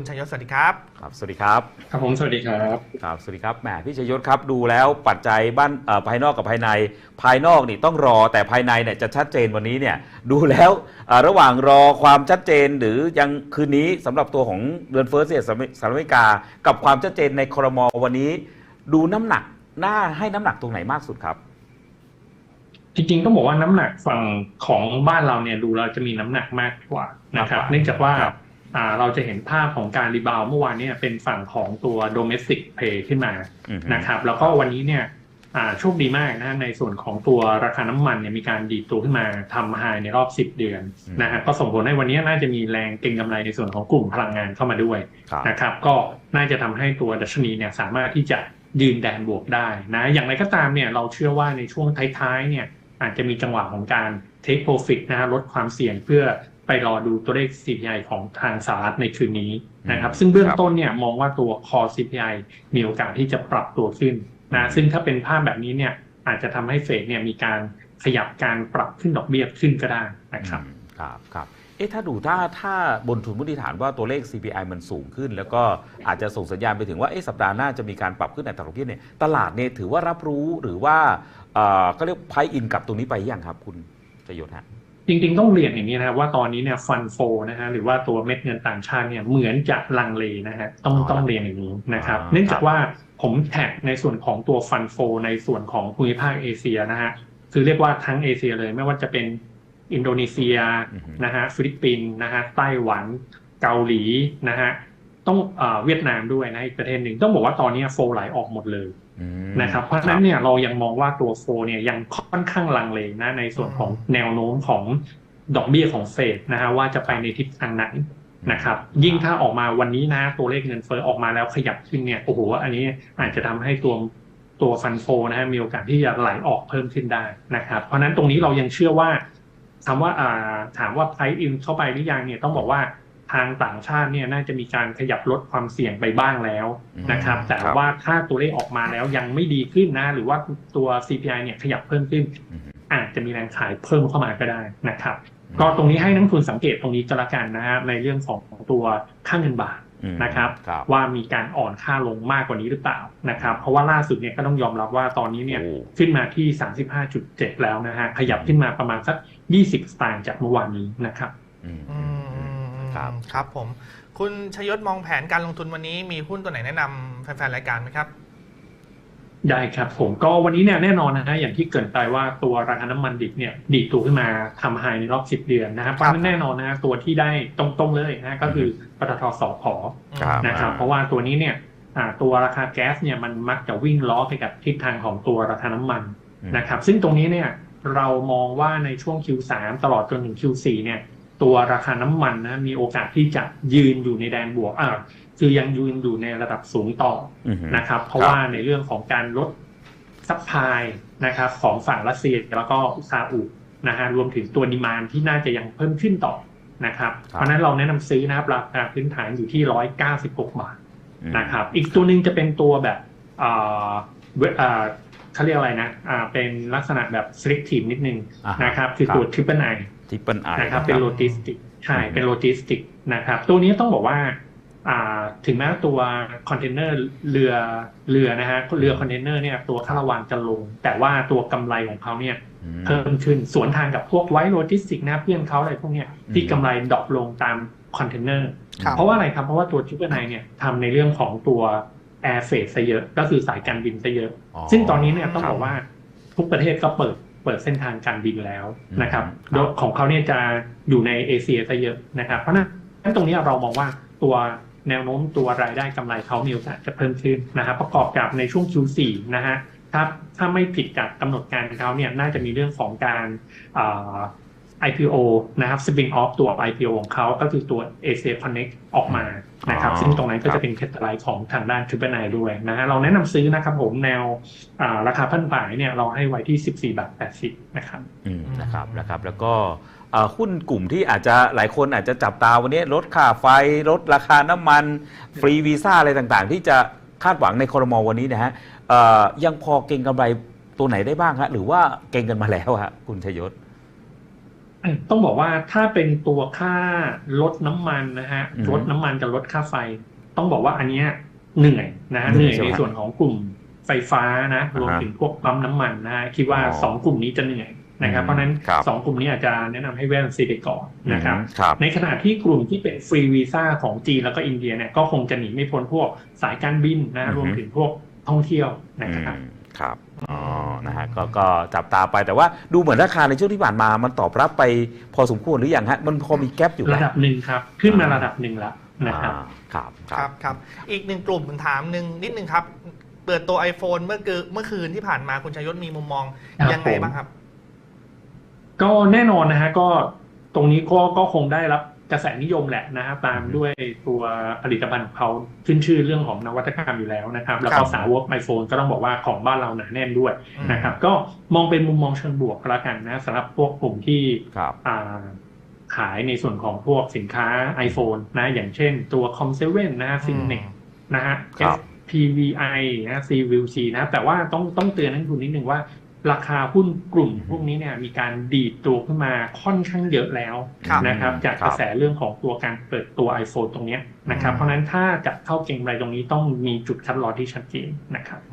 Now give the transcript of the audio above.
คุณชัยยศสวัสดีครับ ครับ สวัสดีครับครับผมสวัสดีครับครับสวัสดีครับแหมพี่ชยศครับดูแล้วปัจจัยบ้านเอ่อภายนอกกับภายใน ภายนอกนี่ต้องรอแต่ภายในเนี่ยจะชัดเจนวันนี้เนี่ยดูแล้วเอ่อระหว่างรอความชัดเจนหรือยังคืนนี้สำหรับตัวของเดือนเฟิร์สเนี่ยสหรัฐสหรัฐอเมริกา กับความชัดเจนในครมวันนี้ ดูน้ำหนักน่าให้น้ำหนักตรงไหนมากสุดครับจริงๆต้องบอกว่าน้ำหนักฝั่งของบ้านเราเนี่ยดูเราจะมีน้ำหนักมากกว่านะครับมากกว่าเนื่องจากว่าครับอ่า เราจะเห็นภาพของการรีบาวด์เมื่อวานเนี่ยเป็นฝั่งของตัว domestic play ขึ้นมาอือฮึนะครับ แล้วก็วันนี้เนี่ยอ่าโชคดีมากนะในส่วนของตัวราคาน้ำมันเนี่ยมีการดีดตัวขึ้นมาทำไฮในรอบ 10 เดือนนะฮะก็ส่งผลให้วันนี้น่าจะมีแรงเก็งกำไรในส่วนของกลุ่มพลังงานเข้ามาด้วยครับนะครับ ก็น่าจะทำให้ตัวดัชนีเนี่ยสามารถที่จะยืนแดนบวกได้นะอย่างไรก็ตามเนี่ยเราเชื่อว่าในช่วงท้ายๆเนี่ยอาจจะมีจังหวะของการ take profit นะฮะลดความเสี่ยงเพื่อ ไปรอดูตัวเลข CPI ของทางสหรัฐในคืนนี้นะครับ ซึ่งเบื้องต้นเนี่ยมองว่าตัว core CPI มีโอกาสที่จะปรับตัวขึ้นนะซึ่งถ้าเป็นภาพแบบนี้เนี่ยอาจจะทำให้เฟดเนี่ยมีการขยับการปรับขึ้นดอกเบี้ยขึ้นก็ได้นะครับอืมครับครับเอ๊ะถ้าดูถ้าถ้าบนทุนพื้นฐานว่าตัวเลข CPI มันสูงขึ้น แล้วก็อาจจะส่งสัญญาณไปถึงว่าเอ๊ะสัปดาห์หน้าจะมีการปรับขึ้นอัตราดอกเบี้ยเนี่ยตลาดเนี่ยถือว่ารับรู้หรือว่าเอ่อก็เรียกไพอินกับตรงนี้ไปยังครับ คุณชยศฮะ จริงๆ ต้องเรียนอย่างนี้นะครับว่าตอนนี้เนี่ยฟันโฟนะฮะหรือว่าตัวเม็ดเงินต่างชาติเนี่ยเหมือนจะลังเลนะฮะต้องอ๋อต้องเรียนอย่างนี้นะครับอ่าเนื่องจากว่าผมแท็กในส่วนของตัวฟันโฟในส่วนของภูมิภาคเอเชียนะฮะคือเรียกว่าทั้งเอเชียเลยไม่ว่าจะเป็นอินโดนีเซียอือฮึนะฮะฟิลิปปินส์นะฮะไต้หวัน เกาหลีนะฮะ ต้องเอ่อเวียดนามด้วยนะอีกประเทศหนึ่งต้องบอกว่าตอนนี้โฟไหลออกหมดเลยอืมนะครับเพราะฉะนั้นเนี่ยเรายังมองว่าตัวโฟเนี่ยยังค่อนข้างลังเลนะในส่วนของแนวโน้มของดอกเบี้ยของเฟดนะฮะว่าจะไปในทิศทางไหนนะครับยิ่งถ้าออกมาวันนี้นะตัวเลขเงินเฟ้อออกมาแล้วขยับขึ้นเนี่ยโอ้โหอันนี้อาจจะทำให้ตัวตัวฟันโฟนะฮะมีโอกาสที่จะไหลออกเพิ่มขึ้นได้นะครับเพราะฉะนั้นตรงนี้เรายังเชื่อว่าคำว่าอ่าถามว่าไพอินเข้าไปหรือยังเนี่ยต้องบอกว่า ทางต่างชาติเนี่ยน่าจะมีการขยับลดความเสี่ยงไปบ้างแล้วนะครับ แต่ครับว่าถ้าตัวเลขออกมาแล้วยังไม่ดีขึ้นนะ หรือว่าตัว CPI เนี่ยขยับเพิ่มขึ้นอืมอาจจะมีแรงขายเพิ่มเข้ามาก็ได้นะครับ ก็ตรงนี้ให้นักลงทุนสังเกตตรงนี้ก็แล้วกันนะฮะในเรื่องของตัวค่าเงินบาทอืมนะครับครับว่ามีการอ่อนค่าลงมากกว่านี้หรือเปล่านะครับ เพราะว่าล่าสุดเนี่ยก็ต้องยอมรับว่าตอนนี้เนี่ยโอ้ขึ้นมาที่ 35.7 แล้วนะฮะขยับขึ้นมาประมาณสัก 20 สตางค์จากเมื่อวานนี้นะครับอืมอืมอืมอืม ครับครับผมคุณชัยยศมองแผนการลงทุนวันนี้มีหุ้นตัวไหนแนะนำแฟนๆรายการไหมครับได้ครับผมก็วันนี้เนี่ยแน่นอนนะฮะอย่างที่เกรินไปว่าตัวราคาน้ำมันดิบเนี่ยดีดตัวขึ้นมาทำไฮในรอบ 10 เดือนนะครับเพราะฉะนั้นแน่นอนนะฮะตัวที่ได้ตรงๆเลยนะก็คือปตทสพครับนะครับเพราะว่าตัวนี้เนี่ยอ่าตัวราคาแก๊สเนี่ยมันมักจะวิ่งล้อไปกับทิศทางของตัวราคาน้ำมันอืมนะครับซึ่งตรงนี้เนี่ยเรามองว่าในช่วง Q3 ตลอดจนถึง Q4 เนี่ย ตัวราคาน้ำมันนะมีโอกาสที่จะยืนอยู่ในแดนบวกอ่าคือยังยืนอยู่ในระดับสูงต่ออืมนะครับ เพราะครับว่าในเรื่องของการลดซัพพลายนะครับของฝั่งรัสเซียแล้วก็ซาอุนะฮะรวมถึงตัวดีมานที่น่าจะยังเพิ่มขึ้นต่อนะครับครับเพราะฉะนั้นเราแนะนำซื้อนะครับราคาพื้นฐานอยู่ที่196บาทอืมนะครับ อีกตัวหนึ่งจะเป็นตัวแบบอ่าเวอ่าเขาเรียกอะไรนะอ่าเป็นลักษณะแบบ selective นิดนึงอ่าฮนะครับ คือตัว triple I ทิปเปิลไอนะครับ เป็นโลจิสติกใช่เป็นโลจิสติกนะครับ ตัวนี้ต้องบอกว่าอ่าถึงแม้ตัวคอนเทนเนอร์เรือเรือนะฮะเรือคอนเทนเนอร์เนี่ยตัวค่าระวางจะลง แต่ว่าตัวกำไรของเขาเนี่ยเพิ่มขึ้นสวนทางกับพวกไวโลจิสติกนะเพื่อนเขาอะไรพวกเนี้ยที่กำไรดรอปลงตามคอนเทนเนอร์ครับเพราะว่าอะไรครับ เพราะว่าตัวทริปเปอร์ไนเนี่ยทำในเรื่องของตัวแอร์เฟสซะเยอะก็คือสายการบินซะเยอะ ซึ่งตอนนี้เนี่ยต้องบอกว่าทุกประเทศก็เปิด เปิดเส้นทางการบินแล้วนะครับอืมโดยของเขาเนี่ยจะอยู่ในเอเชียซะเยอะนะครับเพราะฉะนั้นตรงนี้เรามองว่าตัวแนวโน้มตัวรายได้กำไรเขามีโอกาสจะเพิ่มขึ้นนะครับประกอบกับในช่วง Q4 นะฮะถ้าถ้าไม่ผิดกับกำหนดการเขาเนี่ยน่าจะมีเรื่องของการอ่า IPO นะครับ spin off ตัว IPO ของเขาก็คือตัว Asia Connect ออกมา นะครับอ๋อซึ่งตรงนั้นก็ครัจะบเป็นเคตไลท์ของทางด้าน Triple Nine ด้วยนะฮะเราแนะนำซื้อนะครับผมแนวอ่าราคาพันป่ายเนี่ยเราให้ไว้ที่ 14บาท80นะครับอืมนะครับนะครับแล้วก็เอ่อหุ้นกลุ่มที่อาจจะหลายคนอาจจะจับตาวันนี้ลดค่าไฟลดราคาน้ำมัน ฟรีวีซ่าอะไรต่างๆ ที่จะคาดหวังในคอรมอวันนี้นะฮะเอ่อยังพอเก่งกำไรตัวไหนได้บ้างฮะหรือว่าเก่งกันมาแล้วฮะคุณชยศ ต้องบอกว่าถ้าเป็นตัวค่าลดน้ำมันนะฮะอือฮึลดน้ำมันกับลดค่าไฟ ต้องบอกว่าอันเนี้ยเหนื่อยนะฮะเหเหนื่นื่ออยยใช่ไหมในส่วนของกลุ่มไฟฟ้านะอ่าฮะรวมถึงพวกปั๊มน้ำมันนะฮะคิดว่าอ๋อสองกลุ่มนี้จะเหนื่อยนะครับอืมเพราะฉะนั้นครับสองกลุ่มนี้อาจจะแนะนำให้เว้นซีไปก่อนนะครับอืมครับในขณะที่กลุ่มที่เป็นฟรีวีซ่าของจีนแล้วก็อินเดียเนี่ยก็คงจะหนีไม่พ้นพวกสายการบินนะอือฮึรวมถึงพวกท่องเที่ยวนะครับอืมครับอ๋อ นะฮะก็ก็จับตาไปแต่ว่าดูเหมือนราคาในช่วงที่ผ่านมามันตอบรับไปพอสมควรหรือยังฮะมันพอมีแกลบอยู่ไหมระดับหนึ่งครับ ขึ้นมาอ่าระดับหนึ่งแล้วนะครับอ่าครับคครัรับบครับอีกหนึ่งกลุ่มผมถามหนึ่งนิดนึงครับ เปิดตัว iPhone เมื่อเกือเมื่อคืนที่ผ่านมาคุณชยศมีมุมมองครับยังไงบ้างครับ ก็แน่นอนนะฮะก็ตรงนี้ก็ก็คงได้รับ กระแสนิยมแหละนะฮะตามด้วยตัวผลิตภัณฑ์ของเขาขึ้นชื่อเรื่องของนวัตกรรมอยู่แล้วนะครับ แล้วก็ครับสาวกไอโฟนก็ต้องบอกว่าของบ้านเราหนาแน่นด้วยอืมนะครับ ก็มองเป็นมุมมองเชิงบวกก็แล้วกันนะสำหรับพวกกลุ่มที่ครับอ่าขายในส่วนของพวกสินค้า iPhone นะ อย่างเช่นตัว Com7 นะฮะ Signet นะฮะครับ SPVI นะ CVC นะ แต่ว่าต้องต้องเตือนนักลงทุนนิดนึงว่า ราคาหุ้นกลุ่มพวกนี้เนี่ยมีการดีดตัวขึ้นมาค่อนข้างเยอะแล้วครับนะครับจากครับกระแสเรื่องของตัวการเปิดตัว iPhone ตรงเนี้ยนะครับอืมเพราะฉะนั้นถ้าจะเข้าเก็งไรตรงนี้ต้องมีจุดคัดลอสที่ชัดเจนนะครับ